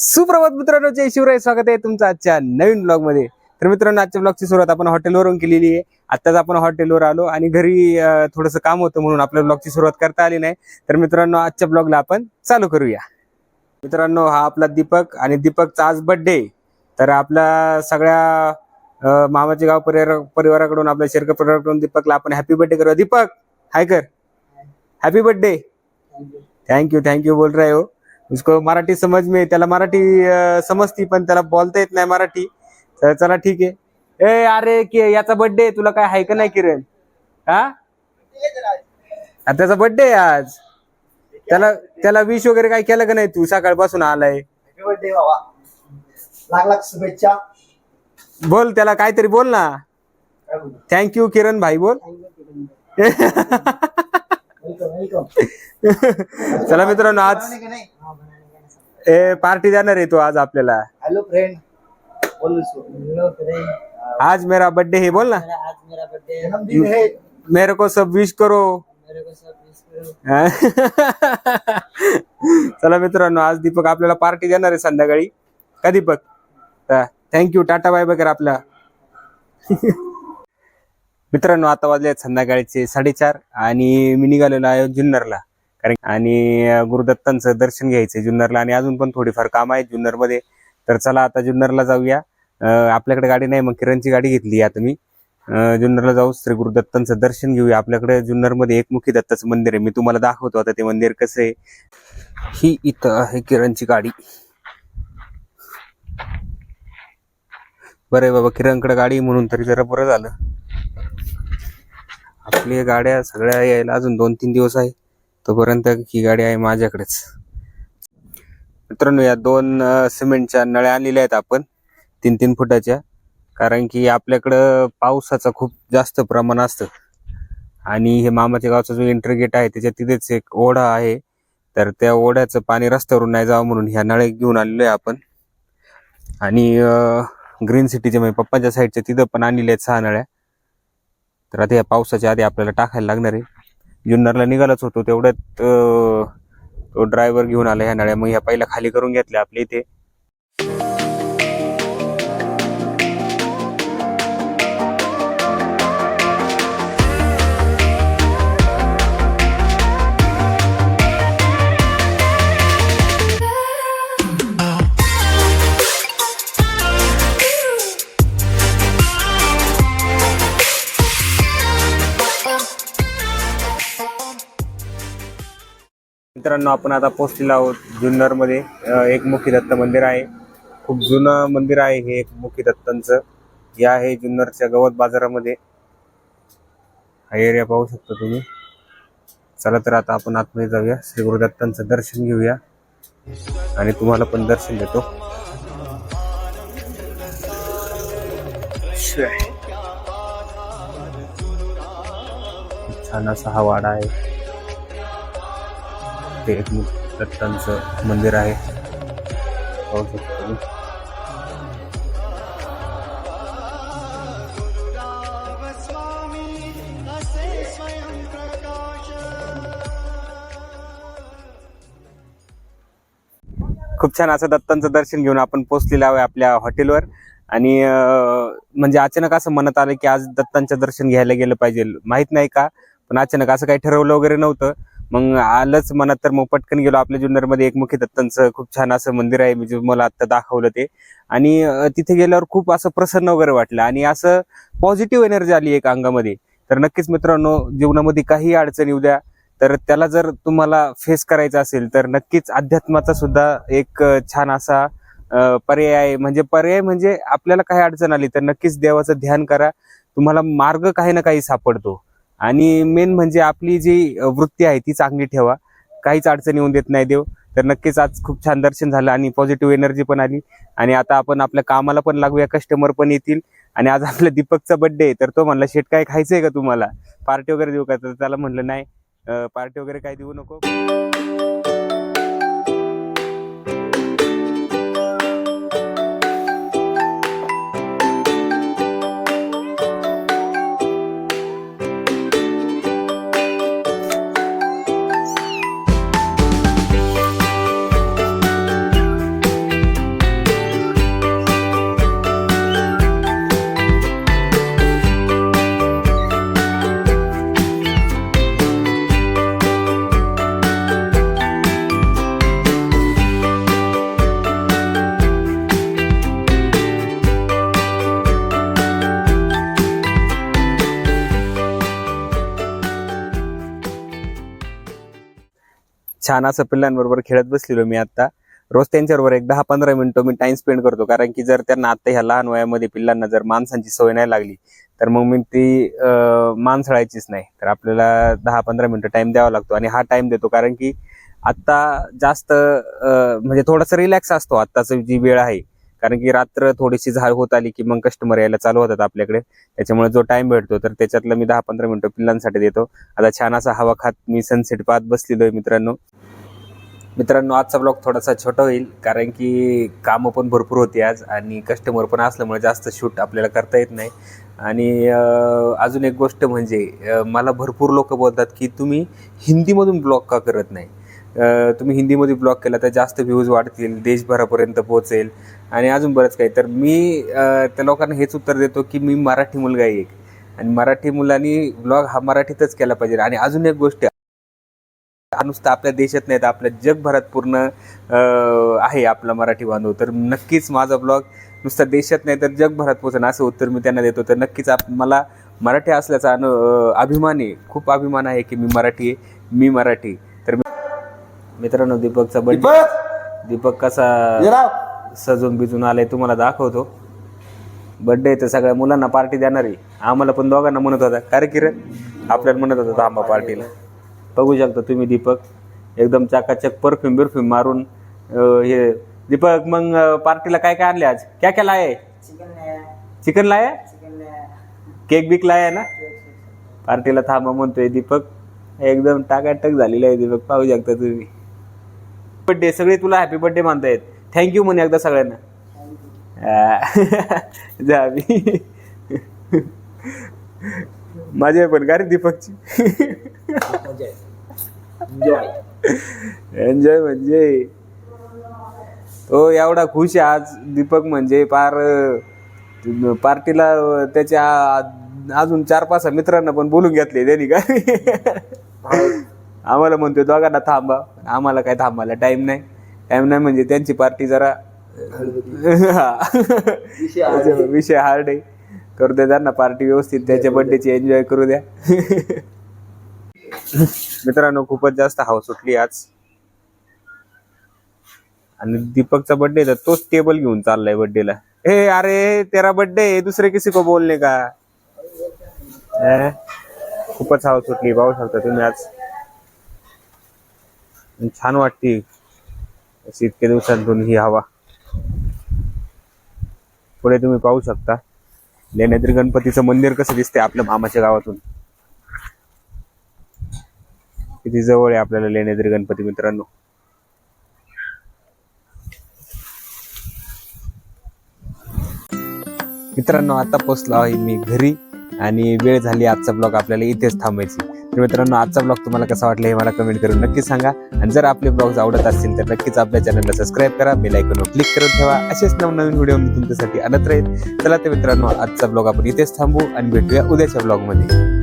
सुप्रभात मित्रांनो जय शिवराय. स्वागत आहे तुमचं आजच्या नवीन ब्लॉगमध्ये. तर मित्रांनो आजच्या ब्लॉगची सुरुवात आपण हॉटेलवरून केलेली आहे. आत्ताच आपण हॉटेलवर आलो आणि घरी थोडंसं काम होतं म्हणून आपल्या ब्लॉगची सुरुवात करता आली नाही. तर मित्रांनो आजच्या ब्लॉगला आपण चालू करूया. मित्रांनो हा आपला दीपक आणि दीपकचा आज बर्थडे तर आपल्या सगळ्या मामाचे गाव परिवार परिवाराकडून आपल्या शेरकर परिवाराकडून दीपकला आपण हॅपी बर्थडे करूया. दीपक हाय कर. Happy birthday thank you thank you बोल रहे हो. उसको मराठी समझ में त्याला मराठी समजती पण त्याला बोलता येत नाही मराठी. तर चला ठीक आहे. ए अरे की याचा बर्थडे तुला काय आहे का नाही किरण? हा? त्याचा बर्थडे आज. त्याला त्याला विश वगैरे काय केलं का नाही तू? सकाळपासून आलाय. बर्थडे बाबा. शुभेच्छा. बोल त्याला काहीतरी बोल ना. थँक्यू किरण भाई बोल. चला मित्रांनो आज ए पार्टी देणार आहे तो आज आपल्याला. हेलो फ्रेंड बोल इसको हेलो फ्रेंड आज मेरा बर्थडे है बोल ना. आज मेरा बर्थडे जन्मदिन है. मेरे को सब विश करो. मेरे को सब विश करो. चला मित्रांनो आज दीपक आपल्याला पार्टी देणार आहे संध्याकाळी. का दीपक थँक्यू टाटा बाय बघा आपला. मित्रांनो आता वाजले आहेत संध्याकाळचे साडेचार आणि मी निघालेलो आहे जुन्नरला. कारण आणि गुरुदत्तांचं दर्शन घ्यायचं जुन्नरला आणि अजून पण थोडीफार काम आहेत जुन्नरमध्ये. तर चला आता जुन्नरला जाऊया. आपल्याकडे गाडी नाही मग किरणची गाडी घेतली आता मी. जुन्नरला जाऊ श्री गुरुदत्तांचं दर्शन घेऊया. आपल्याकडे जुन्नरमध्ये एकमुखी दत्ताचं मंदिर आहे. मी तुम्हाला दाखवतो आता ते मंदिर कसं आहे. ही इथं आहे किरणची गाडी. बरं आहे बाबा किरणकडे गाडी म्हणून तरी जरा बरं झालं. आपली गाड्या सगळ्या यायला अजून दोन तीन दिवस आहे. तोपर्यंत ही गाडी आहे माझ्याकडेच. मित्रांनो या दोन सिमेंटच्या नळ्या आणलेल्या आहेत आपण तीन तीन फुटाच्या. कारण की आपल्याकडं पावसाचं खूप जास्त प्रमाण असतं. आणि हे मामाच्या गावचा जो एंट्री गेट आहे त्याच्या तिथेच एक ओढा आहे. तर त्या ओढ्याचं पाणी रस्त्यावरून नाही जावं म्हणून ह्या नळ्या घेऊन आलेलो आहे आपण. आणि ग्रीन सिटीच्या म्हणजे पप्पाच्या साईडच्या तिथं पण आणलेल्या आहेत सहा नळ्या. तर आता या पावसाच्या आधी आपल्याला टाकायला लागणार आहे. जुन्नरला निघालाच होतो तेवढ्यात तो ड्रायव्हर घेऊन आला ह्या नळ्या मग ह्या पहिल्या खाली करून घेतल्या आपल्या इथे. मित्रांनो आपण आता पोहोचलेलो आहोत जुन्नरमध्ये. एक मुखी दत्त मंदिर आहे. खूप जुनं मंदिर आहे हे एकमुखी दत्तांचं हे आहे जुन्नरच्या गवत बाजारामध्ये. हा एरिया पाहू शकता तुम्ही. चला तर आता आपण आतमध्ये जाऊया. श्री गुरुदत्तांचं दर्शन घेऊया. आणि तुम्हाला पण दर्शन देतो. छान असा हा वाडा आहे. ते एक दत्तांचं मंदिर आहे. पाहू शकतो खूप छान असं दत्तांचं दर्शन घेऊन आपण पोहोचलेलो आहे आपल्या हॉटेलवर. आणि म्हणजे अचानक असं मनात आलं की आज दत्तांचं दर्शन घ्यायला गेलं पाहिजे. माहीत नाही का? पण अचानक असं काही ठरवलं वगैरे नव्हतं. मग आलंच मनात तर मग पटकन गेलो. आपल्या जुन्नरमध्ये एकमुखी दत्तांचं खूप छान असं मंदिर आहे. मी जे मला आत्ता दाखवलं ते. आणि तिथे गेल्यावर खूप असं प्रसन्न वगैरे वाटलं. आणि असं पॉझिटिव्ह एनर्जी आली एक अंगामध्ये. तर नक्कीच मित्रांनो जीवनामध्ये काही अडचण उद्या तर त्याला जर तुम्हाला फेस करायचं असेल तर नक्कीच अध्यात्माचा सुद्धा एक छान असा पर्याय आहे. म्हणजे पर्याय म्हणजे आपल्याला काही अडचण आली तर नक्कीच देवाचं ध्यान करा. तुम्हाला मार्ग काही ना काही सापडतो. आणि मेन म्हणजे आपली जी वृत्ती आहे ती चांगली ठेवा. काहीच अडचणी येऊन देत नाही देव. तर नक्कीच आज खूप छान दर्शन झालं आणि पॉझिटिव्ह एनर्जी पण आली. आणि आता आपण आपल्या कामाला पण लागूया कस्टमर पण येतील. आणि आज आपल्या दीपकचा बड्डे आहे तर तो म्हणला शेट काय खायचंय का तुम्हाला? पार्टी वगैरे देऊ का? तर त्याला म्हणलं नाही पार्टी वगैरे काय देऊ नको. छान असं पिल्लांबरोबर खेळत बसलेलो मी आता. रोज त्यांच्याबरोबर एक दहा पंधरा मिनिटं मी टाइम स्पेंड करतो. कारण की जर त्यांना आता ह्या लहान वयामध्ये पिल्लांना जर माणसांची सवय नाही लागली तर मग मी ती माणसळायचीच नाही. तर आपल्याला दहा पंधरा मिनिटं टाइम द्यावा लागतो आणि हा टाइम देतो. कारण की आत्ता जास्त म्हणजे थोडासा रिलॅक्स असतो आत्ताची जी वेळ आहे. कारण की रात्र थोडीशी झाड होत आली की मग कस्टमर यायला चालू होतात आपल्याकडे. त्याच्यामुळे जो टाइम भेटतो तर त्याच्यातलं मी दहा पंधरा मिनिटं पिल्लांसाठी देतो. आता छान असा हवा खात मी सनसेट पाहत बसलेलो आहे मित्रांनो. मित्रांनो आजचा ब्लॉग थोडासा छोटा होईल कारण की कामं पण भरपूर होती आज आणि कस्टमर पण असल्यामुळे जास्त शूट आपल्याला करता येत नाही. आणि अजून एक गोष्ट म्हणजे मला भरपूर लोक बोलतात की तुम्ही हिंदीमधून ब्लॉग का करत नाही? तुम्ही हिंदीमध्ये ब्लॉग केला तर जास्त व्ह्यूज वाढतील देशभरापर्यंत पोहोचेल. आणि अजून बरंच काही. तर मी त्या लोकांना हेच उत्तर देतो की मी मराठी मुलगा एक. आणि मराठी मुलांनी ब्लॉग हा मराठीतच केला पाहिजे. आणि अजून एक गोष्ट नुसतं आपल्या देशात नाही तर आपल्या जगभरात पूर्ण आहे आपला मराठी बांधव. तर नक्कीच माझा ब्लॉग नुसता देशात नाही तर जगभरात पोहोचणं असं उत्तर मी त्यांना देतो. तर नक्कीच आप मला मराठी असल्याचा अनु अभिमान आहे खूप अभिमान आहे की मी मराठी आहे मी मराठी तर मित्रांनो दीपकचा बर्थडे दीपक! कसा. सजून बिजून आलाय तुम्हाला दाखवतो. बर्थडे तर सगळ्या मुलांना पार्टी देणार. आहे आम्हाला पण दोघांना म्हणत होता. काय किरण? आपल्याला म्हणत होता थांबा पार्टीला बघू शकता तुम्ही दीपक. एकदम चाकाचक परफ्यूम बिरफ्यूम मारून हे दीपक मग पार्टीला काय काय आणले आज? क्या क्या लाये. चिकन लाया? केक बिक लाया ना? पार्टीला थांबा म्हणतोय दीपक. एकदम टाकाटक झालेला आहे दीपक पाहू शकता तुम्ही. बर्थडे सगळे तुला हॅपी बर्थडे म्हणतायत. थँक्यू म्हणे एकदा सगळ्यांना. जा मी माझी पण का रे दीपकची Enjoy. एन्जॉय म्हणजे? तो एवढा खुश आहे आज दीपक म्हणजे. पार पार्टीला त्याच्या अजून चार पाच मित्रांना पण बोलून घेतले त्यांनी का? आम्हाला म्हणतोय दोघांना थांबा. आम्हाला काय थांबायला टाइम नाही. टाइम नाही म्हणजे त्यांची पार्टी जरा हा. विषय हार्ड आहे. करू द्या त्यांना पार्टी व्यवस्थित. त्याच्या बर्थडेची एन्जॉय करू द्या. मित्रांनो खूपच जास्त हाव सुटली आज. आणि दीपकचा बर्थडे तर तोच टेबल घेऊन चाललाय बर्थडेला हे अरे तेरा बर्थडे दुसरे किसी को बोलले का? खूपच हाव सुटली पाहू शकता तुम्ही आज. छान वाटते अशी इतक्या दिवसांतून ही हवा. पुढे तुम्ही पाहू शकता. लेण्याद्री गणपतीचं मंदिर कसं दिसते आपल्या मामाच्या गावातून. किती जवळ आहे आपल्याला लेण्याद्री गणपती मित्रांनो? मित्रांनो आता पोचलो आहे मी घरी आणि वेळ झाली आजचा ब्लॉग आपल्याला इथेच थांबायची. तर मित्रांनो आजचा ब्लॉग तुम्हाला कसा वाटला हे मला कमेंट करून नक्की सांगा. आणि जर आपले ब्लॉग्स आवडत असतील तर नक्कीच आपल्या चॅनलला सबस्क्राईब करा बेल आयकॉनवर क्लिक करून ठेवा. असेच नवनवीन व्हिडिओ मी तुमच्यासाठी आणत राहील चला तर मित्रांनो आजचा ब्लॉग आपण इथेच थांबू आणि भेटूया उद्याच्या ब्लॉगमध्ये